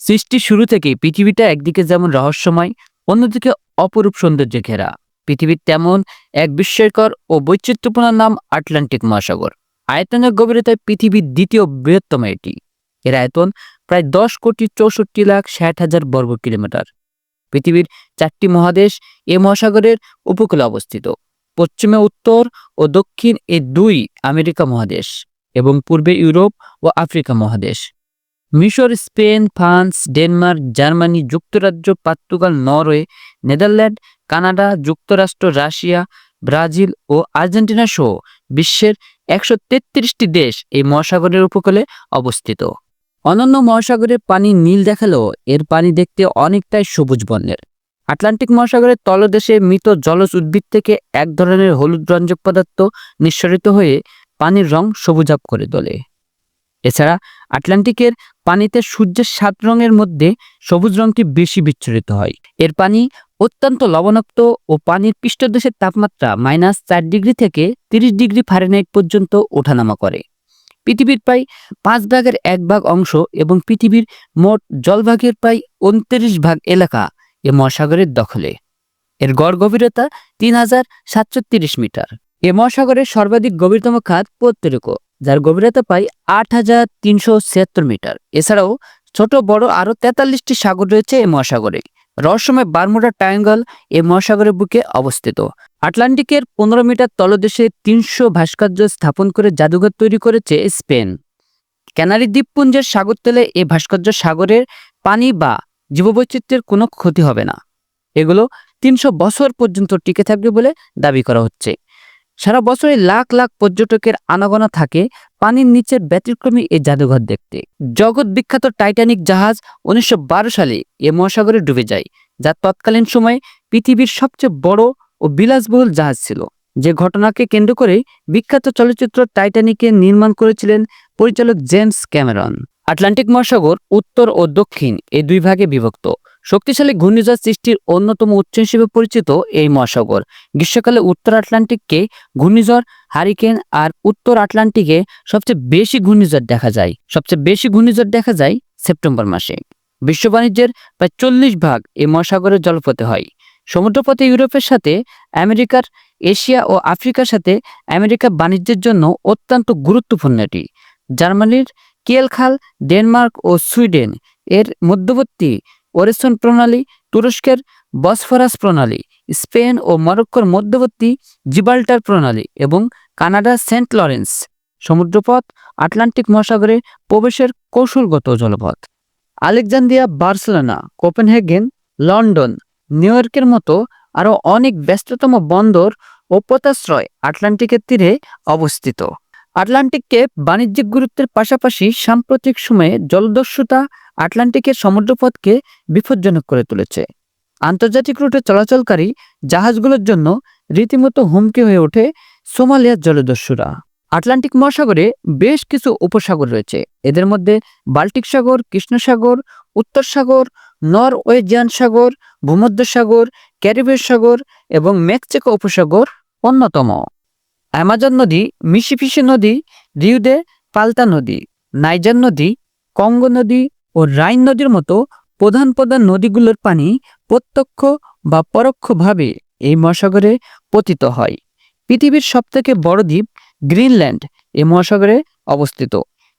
সৃষ্টির শুরু থেকেই পৃথিবীটা একদিকে যেমন রহস্যময়, অন্যদিকে অপরূপ সৌন্দর্যে ঘেরা। পৃথিবীর তেমন এক বিস্ময়কর ও বৈচিত্র্যপূর্ণ নাম আটলান্টিক মহাসাগর। আয়তনের গভীরতায় পৃথিবীর দ্বিতীয় বৃহত্তম এটি। এর আয়তন প্রায় দশ কোটি চৌষট্টি লাখ ষাট হাজার বর্গ কিলোমিটার। পৃথিবীর চারটি মহাদেশ এ মহাসাগরের উপকূলে অবস্থিত। পশ্চিমে উত্তর ও দক্ষিণ এ দুই আমেরিকা মহাদেশ এবং পূর্বে ইউরোপ ও আফ্রিকা মহাদেশ। মিশর, স্পেন, ফ্রান্স, ডেনমার্ক, জার্মানি, যুক্তরাজ্য, পর্তুগাল, নরওয়ে, নেদারল্যান্ড, কানাডা, যুক্তরাষ্ট্র, রাশিয়া, ব্রাজিল ও আর্জেন্টিনা সহ বিশ্বের একশো তেত্রিশটি দেশ এই মহাসাগরের উপকূলে অবস্থিত। অনন্য মহাসাগরের পানি নীল দেখালেও এর পানি দেখতে অনেকটাই সবুজ বর্ণের। আটলান্টিক মহাসাগরের তলদেশে মৃত জলজ উদ্ভিদ থেকে এক ধরনের হলুদ রঞ্জক পদার্থ নিঃসরিত হয়ে পানির রং সবুজাব করে তোলে। এছাড়া আটলান্টিকের পানিতে সূর্যের সাত রঙের মধ্যে সবুজ রঙটি বেশি বিচ্ছুরিত হয়। এর পানি অত্যন্ত লবণাক্ত ও পানির পৃষ্ঠদেশের তাপমাত্রা মাইনাস চার ডিগ্রি থেকে তিরিশ ডিগ্রি ফারেনহাইট পর্যন্ত ওঠানামা করে। পৃথিবীর প্রায় পাঁচ ভাগের এক ভাগ অংশ এবং পৃথিবীর মোট জলভাগের প্রায় উনত্রিশ ভাগ এলাকা এ মহাসাগরের দখলে। এর গড় গভীরতা তিন হাজার সাতশো মিটার। এ মহাসাগরের সর্বাধিক গভীরতম খাত পোর্তরিকো। যার গভীরতা প্রায় আট হাজার তিনশো ছিয়াত্তর মিটার। এছাড়াও ছোট, বড় আরও তেতাল্লিশটি সাগর রয়েছে এই মহাসাগরে। রহস্যময় বারমুডা ট্রায়াঙ্গল এই মহাসাগরের বুকে অবস্থিত। আটলান্টিকের পনেরো মিটার তলদেশে তিনশো ভাস্কর্য স্থাপন করে জাদুঘর তৈরি করেছে স্পেন। ক্যানারি দ্বীপপুঞ্জের সাগরতলে এই ভাস্কর্য সাগরের পানি বা জীববৈচিত্র্যের কোনো ক্ষতি হবে না। এগুলো তিনশো বছর পর্যন্ত টিকে থাকবে বলে দাবি করা হচ্ছে। সারা বছরে লাখ লাখ পর্যটকের আনাগোনা থাকে পানির নিচের ব্যতিক্রমী এই জাদুঘর দেখতে। জগৎ বিখ্যাত টাইটানিক জাহাজ উনিশশো বারো সালে এ মহাসাগরে ডুবে যায়, যা তৎকালীন সময়ে পৃথিবীর সবচেয়ে বড় ও বিলাসবহুল জাহাজ ছিল। যে ঘটনাকে কেন্দ্র করে বিখ্যাত চলচ্চিত্র টাইটানিকের নির্মাণ করেছিলেন পরিচালক জেমস ক্যামেরন। আটলান্টিক মহাসাগর উত্তর ও দক্ষিণ এই দুই ভাগে বিভক্ত। শক্তিশালী ঘূর্ণিঝড় সৃষ্টির অন্যতম উৎস হিসেবে পরিচিত এই মহাসাগর। গ্রীষ্মকালে উত্তর আটলান্টিককে ঘূর্ণিঝড়, হারিকেন আর উত্তর আটলান্টিকে সবচেয়ে বেশি ঘূর্ণিঝড় দেখা যায়। সবচেয়ে বেশি ঘূর্ণিঝড় দেখা যায় সেপ্টেম্বর মাসে। বিশ্ব বাণিজ্যের প্রায় চল্লিশ ভাগ এই মহাসাগরের জলপথে হয়। সমুদ্রপথে ইউরোপের সাথে আমেরিকার, এশিয়া ও আফ্রিকার সাথে আমেরিকা বাণিজ্যের জন্য অত্যন্ত গুরুত্বপূর্ণ এটি। জার্মানির কিয়েল খাল ডেনমার্ক ও সুইডেন এর মধ্যবর্তী ওরেসন প্রণালী, তুরস্কের বসফরাস প্রণালী, স্পেন ও মরক্কোর মধ্যবর্তী জিবাল্টার প্রণালী এবং কানাডা সেন্ট লরেন্স। সমুদ্রপথ, আটলান্টিক মহাসাগরে প্রবেশের কৌশলগত জলপথ। Alexandria, Barcelona, Copenhagen, London, New ইয়র্কের মতো আরও অনেক ব্যস্ততম বন্দর ও পোতাশ্রয় আটলান্টিকের তীরে অবস্থিত। আটলান্টিককে বাণিজ্যিক গুরুত্বের পাশাপাশি সাম্প্রতিক সময়ে জলদস্যুতা আটলান্টিকের সমুদ্রপথকে বিপজ্জনক করে তুলেছে। আন্তর্জাতিক রুটে চলাচলকারী জাহাজগুলোর জন্য রীতিমতো হুমকি হয়ে ওঠে সোমালিয়ার জলদস্যুরা। আটলান্টিক মহাসাগরে বেশ কিছু উপসাগর রয়েছে। এদের মধ্যে বাল্টিক সাগর কৃষ্ণ সাগর উত্তর সাগর, নরওয়েজিয়ান সাগর, ভূমধ্যসাগর, ক্যারিবীয় সাগর এবং মেক্সিকো উপসাগর অন্যতম। অ্যামাজন নদী মিসিপিসি নদী, রিউদে, পাল্টা নদী, নাইজার নদী, কঙ্গো নদী ও রাইন নদীর মতো প্রধান প্রধান নদীগুলোর পানি প্রত্যক্ষ বা পরোক্ষভাবে এই মহাসাগরে পতিত হয়। পৃথিবীর সবথেকে বড় দ্বীপ গ্রিনল্যান্ড এই মহাসাগরে অবস্থিত।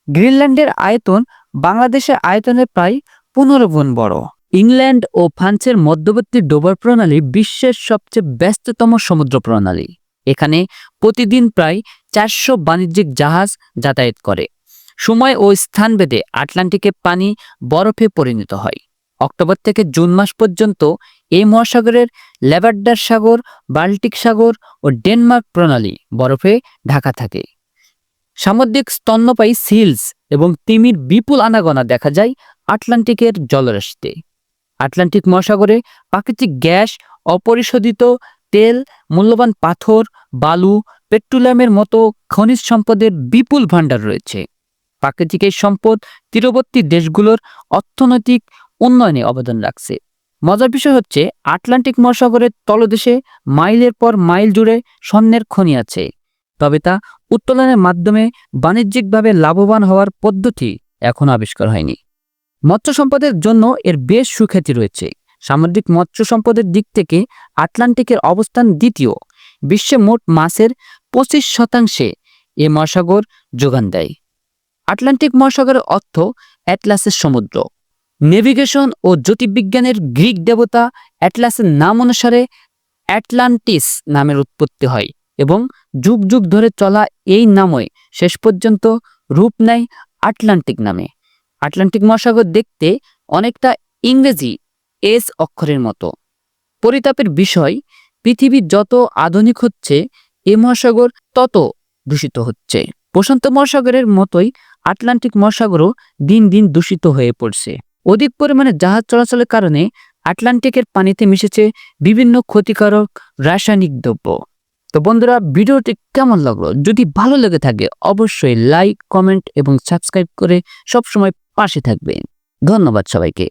গ্রিনল্যান্ডের আয়তন বাংলাদেশের আয়তনের প্রায় পনেরো গুণ বড়। ইংল্যান্ড ও ফ্রান্সের মধ্যবর্তী ডোবার প্রণালী বিশ্বের সবচেয়ে ব্যস্ততম সমুদ্র প্রণালী। এখানে প্রতিদিন প্রায় চারশো বাণিজ্যিক জাহাজ যাতায়াত করে। সময় ও স্থান স্থানভেদে আটলান্টিকের পানি বরফে পরিণত হয়। অক্টোবর থেকে জুন মাস পর্যন্ত এই মহাসাগরের ল্যাভার্ডার সাগর, বাল্টিক সাগর ও ডেনমার্ক প্রণালী বরফে ঢাকা থাকে। সামুদ্রিক স্তন্যপায়ী সিলস এবং তিমির বিপুল আনাগোনা দেখা যায় আটলান্টিকের জলরাশিতে। আটলান্টিক মহাসাগরে প্রাকৃতিক গ্যাস, অপরিশোধিত তেল, মূল্যবান পাথর বালু, পেট্রোলিয়ামের মতো খনিজ সম্পদের বিপুল ভাণ্ডার রয়েছে। প্রাকৃতিক এই সম্পদ তীরবর্তী দেশগুলোর অর্থনৈতিক উন্নয়নে অবদান রাখছে। মজার বিষয় হচ্ছে, আটলান্টিক মহাসাগরের তলদেশে মাইলের পর মাইল জুড়ে স্বর্ণের খনি আছে। তবে তা উত্তোলনের মাধ্যমে বাণিজ্যিকভাবে লাভবান হওয়ার পদ্ধতি এখনও আবিষ্কার হয়নি। মৎস্য সম্পদের জন্য এর বেশ সুখ্যাতি রয়েছে। সামুদ্রিক মৎস্য সম্পদের দিক থেকে আটলান্টিকের অবস্থান দ্বিতীয়। বিশ্বে মোট মাছের পঁচিশ শতাংশে এ মহাসাগর যোগান দেয়। আটলান্টিক মহাসাগরের অর্থ অ্যাটলাসের সমুদ্র। নেভিগেশন ও জ্যোতির্বিজ্ঞানের গ্রিক দেবতা অ্যাটলাসের নাম অনুসারে অ্যাটলান্টিস নামের উৎপত্তি হয় এবং যুগ যুগ ধরে চলা এই নামই শেষ পর্যন্ত রূপ নেয় আটলান্টিক নামে। আটলান্টিক মহাসাগর দেখতে অনেকটা ইংরেজি এস অক্ষরের মতো। পরিতাপের বিষয় পৃথিবী যত আধুনিক হচ্ছে, এ মহাসাগর তত দূষিত হচ্ছে। প্রশান্ত মহাসাগরের মতোই আটলান্টিক মহাসাগরও দিন দিন দূষিত হয়ে পড়ছে। অধিক পরিমাণে জাহাজ চলাচলের কারণে আটলান্টিকের পানিতে মিশেছে বিভিন্ন ক্ষতিকারক রাসায়নিক দ্রব্য। তো বন্ধুরা, ভিডিওটি কেমন লাগল? যদি ভালো লেগে থাকে, অবশ্যই লাইক, কমেন্ট এবং সাবস্ক্রাইব করে সবসময় পাশে থাকবেন। ধন্যবাদ সবাইকে।